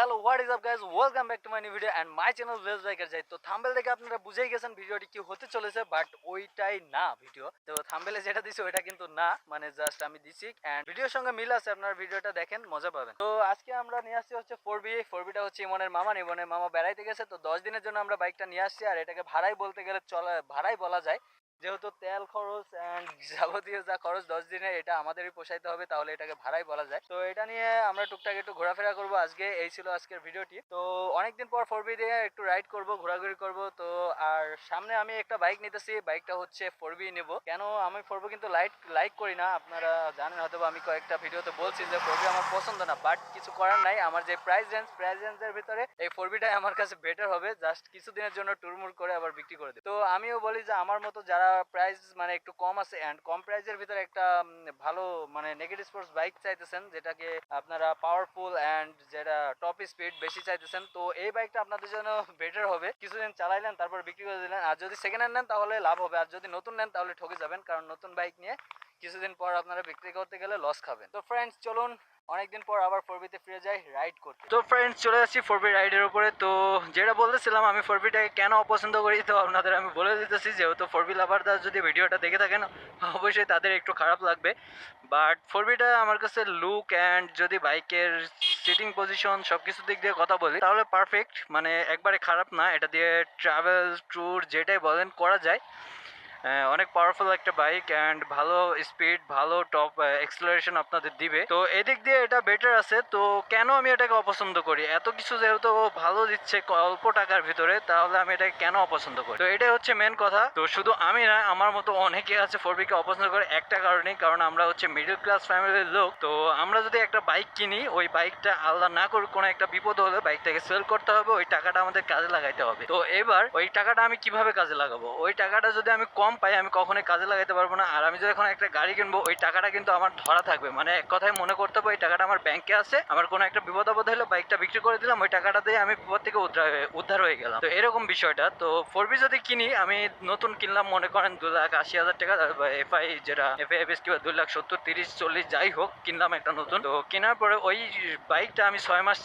Hello what is up guys welcome back to my new video and my channel Wells Biker যাই তো thumbnail দেখে আপনারা বুঝেই গেছেন ভিডিওটি কি হতে চলেছে বাট ওইটাই না ভিডিও তো থাম্বেলে যেটা দিছি, ওইটা কিন্তু না। মানে জাস্ট আমি দিছি অ্যান্ড ভিডিওর সঙ্গে মিল আছে, আপনার ভিডিওটা দেখেন, মজা পাবেন। তো আজকে আমরা নিয়ে আসছি হচ্ছে ফোর বি ফোর বিটা হচ্ছে ইমনের মামা ইমনের মামা বেড়াইতে গেছে, তো দশ দিনের জন্য আমরা বাইকটা নিয়ে আসছি। আর এটাকে ভাড়াই বলতে গেলে চলা, ভাড়াই বলা যায়। যেহেতু তেল খরচ যাবতীয় যা খরচ দশ দিনে এটা আমাদেরই পোষাইতে হবে, তাহলে এটাকে ভাড়াই বলা যায়। তো এটা নিয়ে আমরা টুকটাক একটু ঘোরাফেরা করব আজকে, এই ছিল আজকের ভিডিওটি। তো অনেকদিন পর ফোর বি দিয়ে একটু রাইড করব, ঘোরাঘুরি করব, তো আর সামনে আমি একটা বাইক নিতেছি বাইকটা হচ্ছে ফোর বি নেব। কেন আমি ফোর বি কিন্তু লাইক লাইক করি না, আপনারা জানেন হয়তো আমি কয়েকটা ভিডিওতে বলছি যে ফোর বি আমার পছন্দ না বাট কিছু করার নাই, আমার যে প্রাইস রেঞ্জ প্রাইস রেঞ্জের ভিতরে এই ফোর বিটাই আমার কাছে বেটার হবে জাস্ট কিছুদিনের জন্য টুরমুর করে আবার বিক্রি করে দিই তো আমিও বলি যে আমার মতো যারা প্রাইস মানে একটু কম আছে অ্যান্ড কম প্রাইসের ভিতরে একটা ভালো মানে নেগেটিভ স্পোর্টস বাইক চাইতেছেন, যেটাকে আপনারা পাওয়ারফুল অ্যান্ড যেটা টপ স্পিড বেশি চাইতেছেন, তো এই বাইকটা আপনাদের জন্য বেটার হবে। কিছুদিন চালাইলেন, তারপর বিক্রি করে দিলেন, আর যদি সেকেন্ড হ্যান্ড নেন তাহলে লাভ হবে, আর যদি নতুন নেন তাহলে ঠকে যাবেন, কারণ নতুন বাইক নিয়ে কিছুদিন পর আপনারা বিক্রি করতে গেলে লস খাবেন। তো ফ্রেন্ডস চলুন অনেকদিন পর আবার ফোর বিতে ফিরে যাই রাইড করতে। তো ফ্রেন্ডস চলে যাচ্ছি ফোর বি রাইডের উপরে। তো যেটা বলতেছিলাম, আমি ফোর বিটাকে কেন অপছন্দ করি, তো আপনাদের আমি বলে দিতেছি, যেহেতু ফোর বি লাভারদার যদি ভিডিওটা দেখে থাকেন, অবশ্যই তাদের একটু খারাপ লাগবে। বাট ফোর বিটা আমার কাছে লুক অ্যান্ড যদি বাইকের সিটিং পজিশন সব কিছু দিক দিয়ে কথা বলি, তাহলে পারফেক্ট মানে একবারে খারাপ না, এটা দিয়ে ট্রাভেল ট্যুর যেটাই বলেন, করা যায়। অনেক পাওয়ারফুল একটা বাইক অ্যান্ড ভালো স্পিড ভালো টপ এক্সেলারেশন আপনাদের দিবে। তো এদিক দিয়ে এটা বেটার আছে। তো কেন আমি এটাকে অপছন্দ করি? এত কিছু যেহেতু ভালো দিচ্ছে অল্প টাকার ভিতরে, তাহলে আমি এটাকে কেন অপছন্দ করি? তো এটাই হচ্ছে মেন কথা। তো শুধু আমি না, আমার মতো অনেকে আছে ফোর বিকে অপছন্দ করে একটা কারণেই, কারণ আমরা হচ্ছে মিডল ক্লাস ফ্যামিলির লোক। তো আমরা যদি একটা বাইক কিনি, ওই বাইকটা আল্লাহ না করুক, কোনো একটা বিপদ হলে বাইকটাকে সেল করতে হবে, ওই টাকাটা আমাদের কাজে লাগাইতে হবে। তো এবার ওই টাকাটা আমি কীভাবে কাজে লাগাবো? ওই টাকাটা যদি আমি কম পাই, আমি কখনোই কাজে লাগাইতে পারব না। আর আমি যদি এখন একটা গাড়ি কিনবো, ওই টাকাটা কিন্তু আমার ধরা থাকবে। মানে এক কথায় মনে করতে হবে ওই টাকাটা আমার ব্যাংকে আছে। আমার কোনো একটা বিপদ আপদ হলে বাইকটা বিক্রি করে দিলাম, ওই টাকাটা দিয়ে আমি বিপদ থেকে উদ্ধার হয়ে উদ্ধার হয়ে গেলাম। তো এরকম বিষয়টা। তো ফোর যদি কিনি, আমি নতুন কিনলাম, মনে করেন দু লাখ আশি হাজার টাকা এফআই যেটা এফআই এফএস কিংবা দুই লাখ সত্তর, তিরিশ, চল্লিশ, যাই হোক, কিনলাম একটা নতুন। তো কেনার পরে ওই বাইকটা আমি ছয় মাস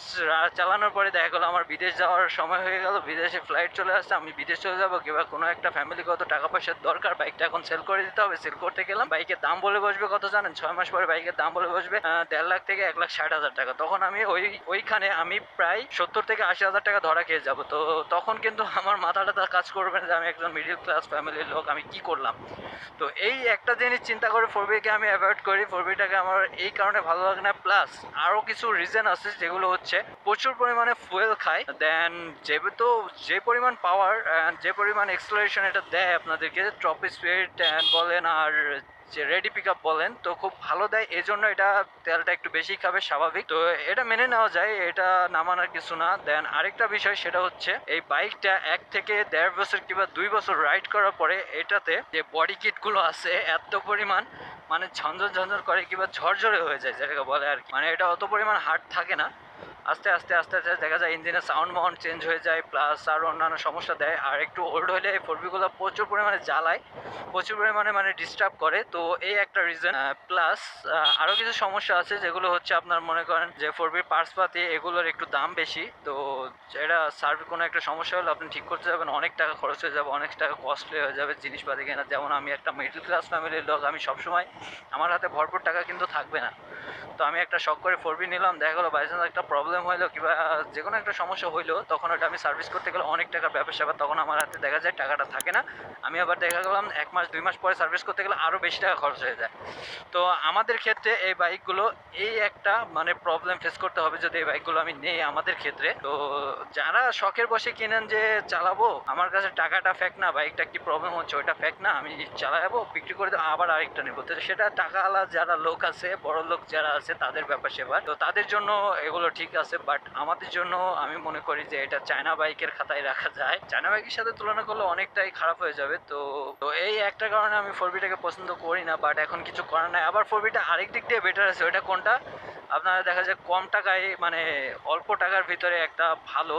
চালানোর পরে দেখা গেলো, আমার বিদেশ যাওয়ার সময় হয়ে গেল, বিদেশে ফ্লাইট চলে আসছে, আমি বিদেশ চলে যাব, কিংবা কোনো একটা ফ্যামিলিগত টাকা পয়সার দরকার বাইকটা এখন সেল করে দিতে হবে সেল করতে গেলাম বাইকের দাম বলে বসবে কত জানেন? ছয় মাস পরে বাইকের দাম বলে বসবে দেড় লাখ থেকে এক লাখ ষাট হাজার টাকা। তখন আমি ওই, ওইখানে আমি প্রায় সত্তর থেকে আশি হাজার টাকা ধরা খেয়ে যাব। তো তখন কিন্তু আমার মাথাটা কাজ করবে না যে আমি একজন মিডিল ক্লাস ফ্যামিলির লোক, আমি কি করলাম? তো এই একটা জিনিস চিন্তা করে ফোর বিকে আমি অ্যাভয়েড করি। ফোর বিটাকে আমার এই কারণে ভালো লাগে না। প্লাস আরও কিছু রিজন আছে যেগুলো হচ্ছে, প্রচুর পরিমাণে ফুয়েল খায়। দেন যেহেতু যে পরিমাণ পাওয়ার যে পরিমাণ এক্সপ্লোরেশন এটা দেয় আপনাদেরকে টপ স্পিড বলেন আর যে রেডি পিক আপ বলেন, তো খুব ভালো দেয়। এই জন্য এটা তেলটা একটু বেশি খাবে, স্বাভাবিক। তো এটা মেনে নেওয়া যায়, এটা না মানার কিছু না। দেন আরেকটা বিষয় সেটা হচ্ছে, এই বাইকটা এক থেকে দেড় বছর কিংবা দুই বছর রাইড করার পরে এটাতে যে বডি কিটগুলো আছে, এত পরিমাণ মানে ঝঞ্ঝর ঝঞ্ঝর করে কিংবা ঝরঝরে হয়ে যায়, যেটাকে বলে আর কি। মানে এটা অত পরিমাণ হার্ড থাকে না। আস্তে আস্তে আস্তে আস্তে দেখা যায় ইঞ্জিনের সাউন্ড মাউন্ড চেঞ্জ হয়ে যায় প্লাস আর অন্যান্য সমস্যা দেয়। আর একটু ওল্ড হলে এই ফোরবিগুলো প্রচুর পরিমাণে জ্বালায়, প্রচুর পরিমাণে মানে ডিস্টার্ব করে। তো এই একটা রিজন প্লাস আরও কিছু সমস্যা আছে যেগুলো হচ্ছে আপনার মনে করেন যে ফোরবির পার্টসপাতি এগুলোর একটু দাম বেশি। তো এটা সার্ভ কোনো একটা সমস্যা হলে আপনি ঠিক করতে যাবেন, অনেক টাকা খরচ হয়ে যাবে, অনেক টাকা কস্টলি হয়ে যাবে জিনিসপাতি কেনা। যেমন আমি একটা মিডল ক্লাস ফ্যামিলির লোক, আমি সবসময় আমার হাতে ভরপুর টাকা কিন্তু থাকবে না। তো আমি একটা শখ করে ফোরবি নিলাম, দেখা গেলো বাইচান্স একটা প্রবলেম হইল, কিংবা যে কোনো একটা সমস্যা হইল, তখন ওটা আমি সার্ভিস করতে গেলে অনেক টাকা ব্যবসা বা তখন আমার হাতে দেখা যায় টাকাটা থাকে না। আমি আবার দেখা গেলাম এক মাস, দুই মাস পরে সার্ভিস করতে গেলে আরও বেশি টাকা খরচ হয়ে যায়। তো আমাদের ক্ষেত্রে এই বাইকগুলো এই একটা মানে প্রবলেম ফেস করতে হবে যদি এই বাইকগুলো আমি নেই আমাদের ক্ষেত্রে। তো যারা শখের বসে কিনেন যে চালাবো, আমার কাছে টাকাটা ফ্যাক না বাইকটা কি প্রবলেম হচ্ছে, ওইটা ফ্যাক না, আমি চালাবো, বিক্রি করে দেবো, আবার আরেকটা নেব। তো সেটা টাকাওয়ালা যারা লোক আছে বড় লোক যারা আছে, তাদের ব্যাপার সেবার। তো তাদের জন্য এগুলো ঠিক আছে। বাট আমাদের জন্য আমি মনে করি যে এটা চায়না বাইকের খাতায় রাখা যায়। চায়না বাইকের সাথে তুলনা করলে অনেকটাই খারাপ হয়ে যাবে, তো তো এই একটা কারণে আমি ফোর বিটাকে পছন্দ করি না বাট এখন কিছু করার নাই। আবার ফোর বিটা আরেক দিক দিয়ে বেটার আছে, ওইটা কোনটা? আপনারা দেখা যায় কম টাকায় মানে অল্প টাকার ভিতরে একটা ভালো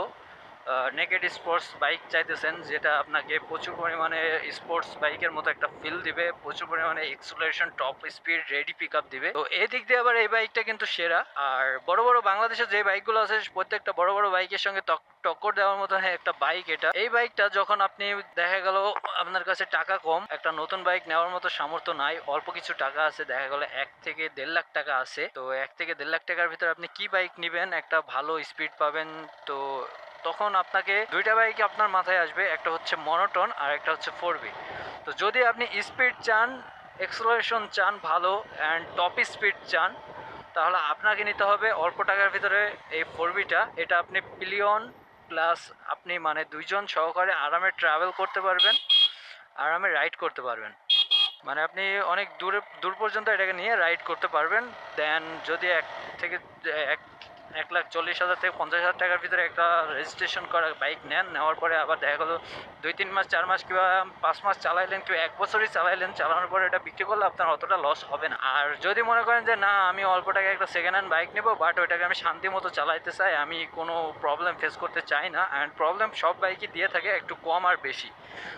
নেকেড স্পোর্টস বাইক চাইতেছেন, যেটা আপনাকে প্রচুর পরিমাণে স্পোর্টস বাইকের মতো একটা ফিল দিবে, প্রচুর পরিমাণে exploration top speed ready pick up দিবে। তো এই দিক দিয়ে আবার এই বাইকটা কিন্তু সেরা। আর বড় বড় বাংলাদেশের যে বাইকগুলো আছে, প্রত্যেকটা বড় বড় বাইকের সঙ্গে টক- টক্কর দেওয়ার মতো একটা বাইক এটা। এই বাইকটা যখন আপনি দেখা গেল আপনার কাছে টাকা কম, একটা নতুন বাইক নেওয়ার মতো সামর্থ্য নাই, অল্প কিছু টাকা আছে, দেখা গেল এক থেকে দেড় লাখ টাকা আছে। তো এক থেকে দেড় লাখ টাকার ভিতরে আপনি কি বাইক নেবেন, একটা ভালো স্পিড পাবেন, তো তখন আপনাকে দুইটা বাইক আপনার মাথায় আসবে, একটা হচ্ছে মনোটন আর একটা হচ্ছে ফোর তো যদি আপনি স্পিড চান এক্সপ্লোরেশন চান ভালো অ্যান্ড টপ স্পিড চান, তাহলে আপনাকে নিতে হবে অল্প টাকার ভিতরে এই ফোর এটা আপনি পিলিয়ন প্লাস আপনি মানে দুইজন সহকারে আরামে ট্রাভেল করতে পারবেন, আরামে রাইড করতে পারবেন। মানে আপনি অনেক দূরে, দূর পর্যন্ত এটাকে নিয়ে রাইড করতে পারবেন। দেন যদি এক থেকে, এক চল্লিশ হাজার থেকে পঞ্চাশ হাজার টাকার ভিতরে একটা রেজিস্ট্রেশন করা বাইক নেন। নেওয়ার পরে আবার দেখা গেলো দুই, তিন মাস, চার মাস কিংবা পাঁচ মাস চালাইলেন কিংবা এক বছরই চালাইলেন, চালানোর পরে এটা বিক্রি করলে আপনার অতটা লস হবে না। আর যদি মনে করেন যে, না, আমি অল্প টাকায় একটা সেকেন্ড হ্যান্ড বাইক নেব বাট ওইটাকে আমি শান্তি মতো চালাইতে চাই, আমি কোনো প্রবলেম ফেস করতে চাই না অ্যান্ড প্রবলেম সব বাইকই দিয়ে থাকে, একটু কম আর বেশি।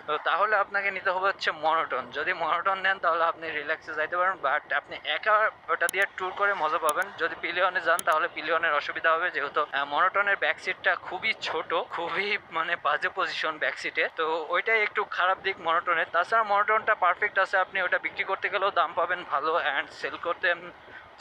তো তাহলে আপনাকে নিতে হবে হচ্ছে মনোটন যদি মনোটন নেন, তাহলে আপনি রিল্যাক্সে যাইতে পারেন বাট আপনি একা ওটা দিয়ে ট্যুর করে মজা পাবেন। যদি পিলিয়নে যান, তাহলে পিলিয়নের অসুবিধা হবে যেহেতু মনোটনের ব্যাকসিটটা খুবই ছোট, খুবই মানে বাজে পজিশন ব্যাকসিটে তো ওইটাই একটু খারাপ দিক মনোটনের। তাছাড়া মনোটনটা পারফেক্ট আছে আপনি ওটা বিক্রি করতে গেলেও দাম পাবেন ভালো অ্যান্ড সেল করতে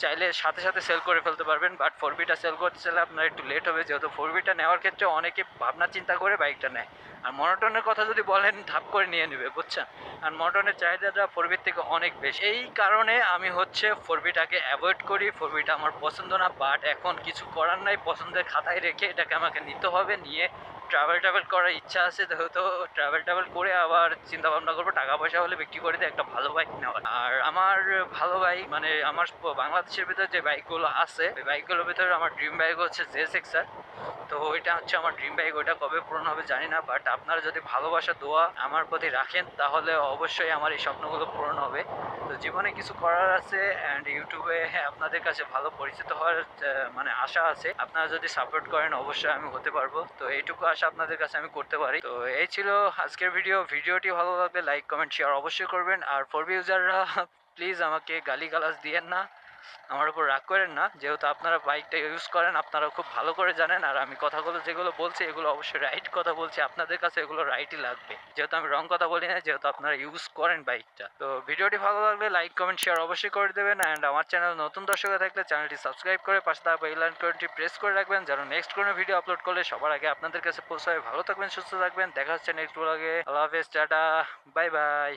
চাইলে সাথে সাথে সেল করে ফেলতে পারবেন। বাট ফোর বিটা সেল করতে চাইলে আপনার একটু লেট হবে, যেহেতু ফোর বিটা নেওয়ার ক্ষেত্রে অনেকে ভাবনা চিন্তা করে বাইকটা নেয়। আর মনোটনের কথা যদি বলেন, ধাপ করে নিয়ে নেবে, বুঝছেন? আর মনোটনের চাহিদাটা ফোর বির থেকে অনেক বেশি। এই কারণে আমি হচ্ছে ফোর বিটাকে অ্যাভয়েড করি ফোর বিটা আমার পছন্দ না বাট এখন কিছু করার নাই, পছন্দের খাতায় রেখে এটাকে আমাকে নিতে হবে, নিয়ে ট্রাভেল ট্রাভেল করার ইচ্ছা আছে, যেহেতু ট্রাভেল ট্রাভেল করে আবার চিন্তা ভাবনা করব, টাকা পয়সা হলে বিক্রি করে দিয়ে একটা ভালো বাইক নেওয়া আর আমার ভালো বাইক মানে আমার বাংলাদেশের ভিতরে যে বাইকগুলো আছে, ওই বাইকগুলোর ভিতরে আমার ড্রিম বাইক হচ্ছে জে সিক্সার তো ওইটা হচ্ছে আমার ড্রিম বাইক ওইটা কবে পূরণ হবে জানি না বাট আপনারা যদি ভালোবাসা, দোয়া আমার প্রতি রাখেন, তাহলে অবশ্যই আমার এই স্বপ্নগুলো পূরণ হবে। তো জীবনে কিছু করার আছে অ্যান্ড ইউটিউবে আপনাদের কাছে ভালো পরিচিত হওয়ার মানে আশা আছে। আপনারা যদি সাপোর্ট করেন, অবশ্যই আমি হতে পারব। তো এইটুকু আশা আপনাদের কাছে আমি করতে পারি। তো এই ছিল আজকের ভিডিও ভিডিওটি ভালো লাগলে লাইক কমেন্ট শেয়ার অবশ্যই করবেন। আর ফোর ইউজাররা প্লিজ আমাকে গালি গালাজ দিয়েন না। আমার উপর রাগ করেন না। যেহেতু আপনারা বাইকটা ইউজ করেন আপনারা খুব ভালো করে জানেন। আর আমি কথাগুলো যেগুলো বলছি, এগুলো অবশ্যই রাইট কথা বলছি। আপনাদের কাছে এগুলো রাইটই লাগবে। যেহেতু আমি রং কথা বলি না, যেহেতু আপনারা ইউজ করেন বাইকটা তো ভিডিওটি ভালো লাগলে লাইক কমেন্ট শেয়ার অবশ্যই করে দেবেন। অ্যান্ড আমার চ্যানেল নতুন দর্শক থাকলে চ্যানেলটি সাবস্ক্রাইব করে পাশে থাকা বেল আইকনটি প্রেস করে রাখবেন। যেন নেক্সট কোনো ভিডিও আপলোড করলে সবার আগে আপনাদের কাছে পৌঁছায়। ভালো থাকবেন, সুস্থ থাকবেন। দেখা হচ্ছে নেক্সট ব্লগে আল্লাহ হাফেজ, টাটা। Bye bye